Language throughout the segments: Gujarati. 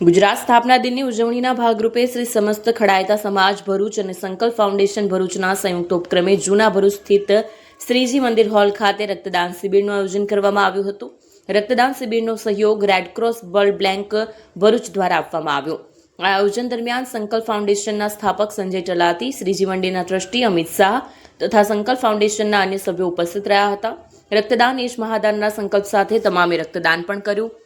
ગુજરાત સ્થાપના દિનની ઉજવણીના ભાગરૂપે શ્રી સમસ્ત ખડાયતા સમાજ ભરૂચ અને સંકલ્પ ફાઉન્ડેશન ભરૂચના સંયુક્ત ઉપક્રમે જૂના ભરૂચ સ્થિત શ્રીજી મંદિર હોલ ખાતે રક્તદાન શિબિરનું આયોજન કરવામાં આવ્યું હતું. રક્તદાન શિબિરનો સહયોગ રેડક્રોસ વર્લ્ડ બ્લેન્ક ભરૂચ દ્વારા આપવામાં આવ્યો. આ આયોજન દરમિયાન સંકલ્પ ફાઉન્ડેશનના સ્થાપક સંજય ચલાતી શ્રીજી મંદિરના ટ્રસ્ટી અમિત શાહ તથા સંકલ્પ ફાઉન્ડેશનના અન્ય સભ્યો ઉપસ્થિત રહ્યા હતા. રક્તદાન એ જ મહાદાનના સંકલ્પ સાથે તમામે રક્તદાન પણ કર્યું.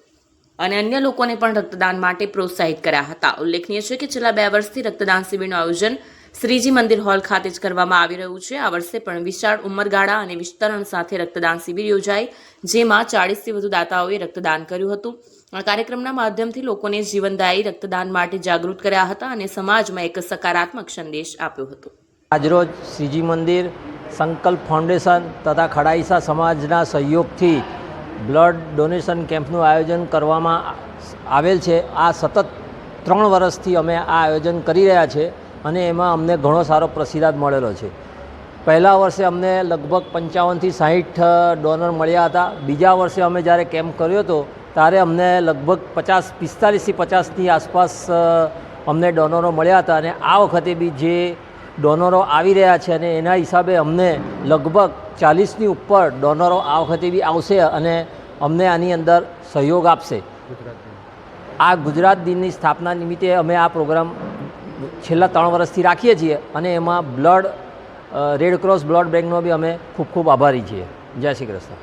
અને અન્ય લોકોને પણ રક્તદાન માટે પ્રોત્સાહિત કર્યા હતા. ઉલ્લેખનીય છે કે છેલ્લા બે વર્ષથી રક્તદાન શિબિરનું આયોજન શ્રીજી મંદિર હોલ ખાતે જ કરવામાં આવી રહ્યું છે. આ વર્ષે પણ વિશાળ ઉંમરગાળા અને વિસ્તરણ સાથે રક્તદાન શિબિર યોજાઈ જેમાં ચાળીસથી વધુ દાતાઓએ રક્તદાન કર્યું હતું. આ કાર્યક્રમના માધ્યમથી લોકોને જીવનદાયી રક્તદાન માટે જાગૃત કર્યા હતા અને સમાજમાં એક સકારાત્મક સંદેશ આપ્યો હતો. આજરોજ શ્રીજી મંદિર સંકલ્પ ફાઉન્ડેશન તથા ખડાઈસા સમાજના સહયોગથી બ્લડ ડોનેશન કેમ્પનું આયોજન કરવામાં આવેલ છે. આ સતત ત્રણ વર્ષથી અમે આ આયોજન કરી રહ્યા છે અને એમાં અમને ઘણો સારો પ્રતિસાદ મળેલો છે. પહેલા વર્ષે અમને લગભગ પંચાવનથી સાહીઠ ડોનર મળ્યા હતા. બીજા વર્ષે અમે જ્યારે કેમ્પ કર્યો હતો, ત્યારે અમને લગભગ પચાસ, પિસ્તાલીસથી પચાસની આસપાસ અમને ડોનરો મળ્યા હતા અને આ વખતે બી જે ડોનરો આવી રહ્યા છે અને એના હિસાબે અમને લગભગ ચાલીસની ઉપર ડોનરો આ વખતે બી આવશે અને અમને આની અંદર સહયોગ આપશે. આ ગુજરાત દિનની સ્થાપના નિમિત્તે અમે આ પ્રોગ્રામ છેલ્લા ત્રણ વર્ષથી રાખીએ છીએ અને એમાં બ્લડ રેડ ક્રોસ બ્લડ બેંકનો બી અમે ખૂબ ખૂબ આભારી છીએ. જય શ્રી કૃષ્ણ.